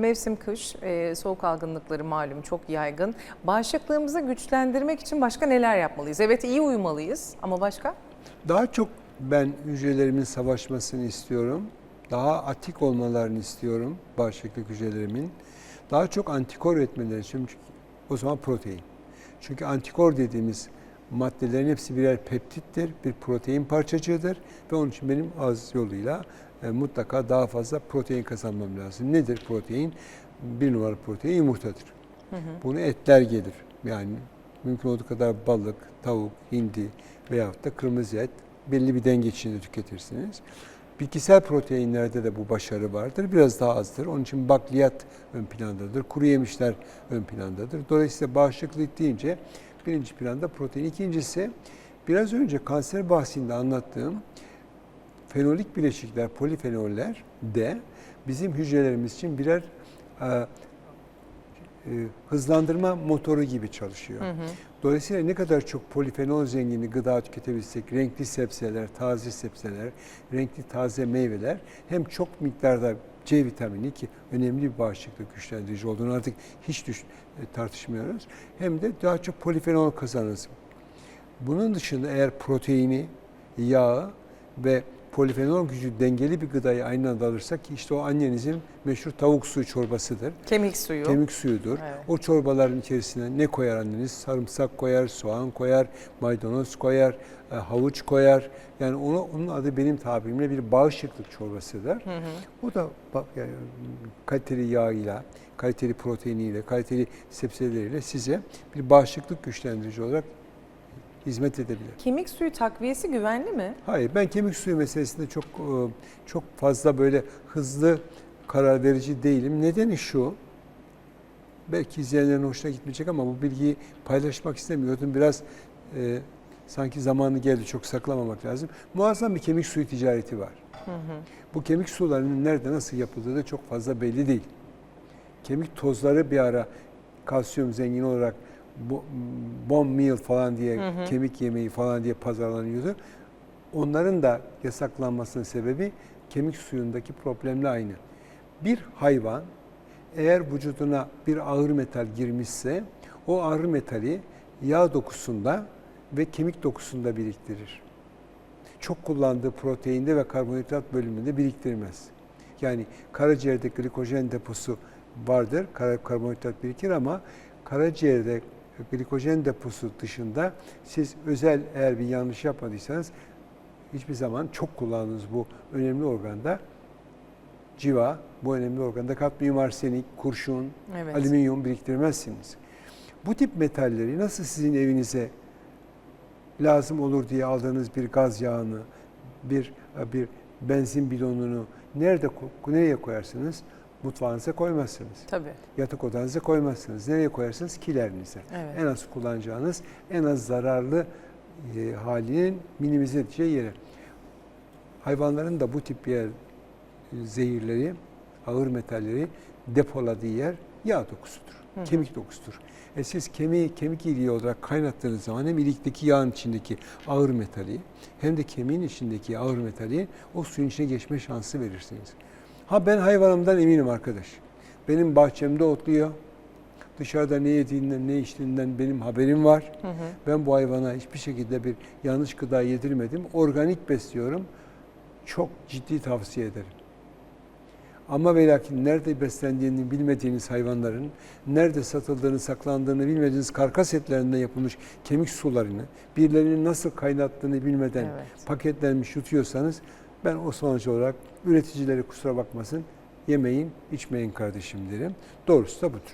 Mevsim kış, e, soğuk algınlıkları malum çok yaygın. Bağışıklığımızı güçlendirmek için başka neler yapmalıyız? Evet iyi uyumalıyız ama başka? Daha çok ben hücrelerimin savaşmasını istiyorum. Daha atik olmalarını istiyorum bağışıklık hücrelerimin. Daha çok antikor üretmeleri çünkü o zaman protein. Çünkü antikor dediğimiz maddelerin hepsi birer peptittir, bir protein parçacığıdır ve onun için benim ağız yoluyla mutlaka daha fazla protein kazanmam lazım. Nedir protein? Bir numaralı protein yumurtadır. Bunu etler gelir. Yani mümkün olduğu kadar balık, tavuk, hindi veyahut da kırmızı et belli bir denge içinde tüketirsiniz. Bitkisel proteinlerde de bu başarı vardır. Biraz daha azdır. Onun için bakliyat ön plandadır. Kuru yemişler ön plandadır. Dolayısıyla bağışıklık deyince birinci planda protein. İkincisi biraz önce kanser bahsinde anlattığım fenolik bileşikler, polifenoller de bizim hücrelerimiz için birer e, e, hızlandırma motoru gibi çalışıyor. Dolayısıyla ne kadar çok polifenol zengini gıda tüketebilsek, renkli sebzeler, taze sebzeler, renkli taze meyveler hem çok miktarda C vitamini ki önemli bir bağışıklık güçlendirici olduğunu artık hiç düş, e, tartışmıyoruz. Hem de daha çok polifenol kazanırız. Bunun dışında eğer proteini, yağı ve polifenol gücü dengeli bir gıdayı aynı anda alırsak işte o annenizin meşhur tavuk suyu çorbasıdır. Kemik suyu. Kemik suyudur. Evet. O çorbaların içerisine ne koyar anneniz? Sarımsak koyar, soğan koyar, maydanoz koyar, e, havuç koyar. Yani onu, onun adı benim tabirimle bir bağışıklık çorbasıdır. O da yani kaliteli yağıyla, kaliteli proteiniyle, kaliteli sebzeleriyle size bir bağışıklık güçlendirici olarak hizmet edebilir. Kemik suyu takviyesi güvenli mi? Hayır, ben kemik suyu meselesinde çok e, çok fazla böyle hızlı karar verici değilim. Nedeni şu, belki izleyenlerin hoşuna gitmeyecek ama bu bilgiyi paylaşmak istemiyordum. Biraz e, sanki zamanı geldi, çok saklamamak lazım. Muazzam bir kemik suyu ticareti var. Bu kemik sularının nerede, nasıl yapıldığı da çok fazla belli değil. Kemik tozları bir ara kalsiyum zengin olarak bone meal falan diye kemik yemeği falan diye pazarlanıyordu. Onların da yasaklanmasının sebebi kemik suyundaki problemle aynı. Bir hayvan eğer vücuduna bir ağır metal girmişse o ağır metali yağ dokusunda ve kemik dokusunda biriktirir. Çok kullandığı proteinde ve karbonhidrat bölümünde biriktirmez. Yani karaciğerde glikojen deposu vardır, kar- karbonhidrat birikir ama karaciğerde glikojen deposu dışında siz özel eğer bir yanlış yapmadıysanız hiçbir zaman çok kullandığınız bu önemli organda civa, bu önemli organda kadmiyum arsenik, kurşun, Evet. alüminyum biriktirmezsiniz. Bu tip metalleri nasıl sizin evinize lazım olur diye aldığınız bir gaz yağını, bir bir benzin bidonunu nerede nereye koyarsınız? Mutfağınıza koymazsınız. Tabii. Yatak odanıza koymazsınız. Nereye koyarsınız? Kilerinize. Evet. En az kullanacağınız, en az zararlı e, halinin minimize edeceği yere. Hayvanların da bu tip yer e, zehirleri, ağır metalleri depoladığı yer yağ dokusudur, kemik dokusudur. E siz kemiği kemik iliği olarak kaynattığınız zaman hem ilikteki yağın içindeki ağır metali hem de kemiğin içindeki ağır metali o suyun içine geçme şansı verirsiniz. Ha ben hayvanımdan eminim arkadaş. Benim bahçemde otluyor. Dışarıda ne yediğinden ne içtiğinden benim haberim var. Ben bu hayvana hiçbir şekilde bir yanlış gıda yedirmedim. Organik besliyorum. Çok ciddi tavsiye ederim. Ama ve lakin nerede beslendiğini bilmediğiniz hayvanların, nerede satıldığını, saklandığını bilmediğiniz karkas etlerinden yapılmış kemik sularını, birilerinin nasıl kaynattığını bilmeden Evet. paketlenmiş yutuyorsanız ben o sonuç olarak üreticileri kusura bakmasın yemeyin, içmeyin kardeşim derim. Doğrusu da budur.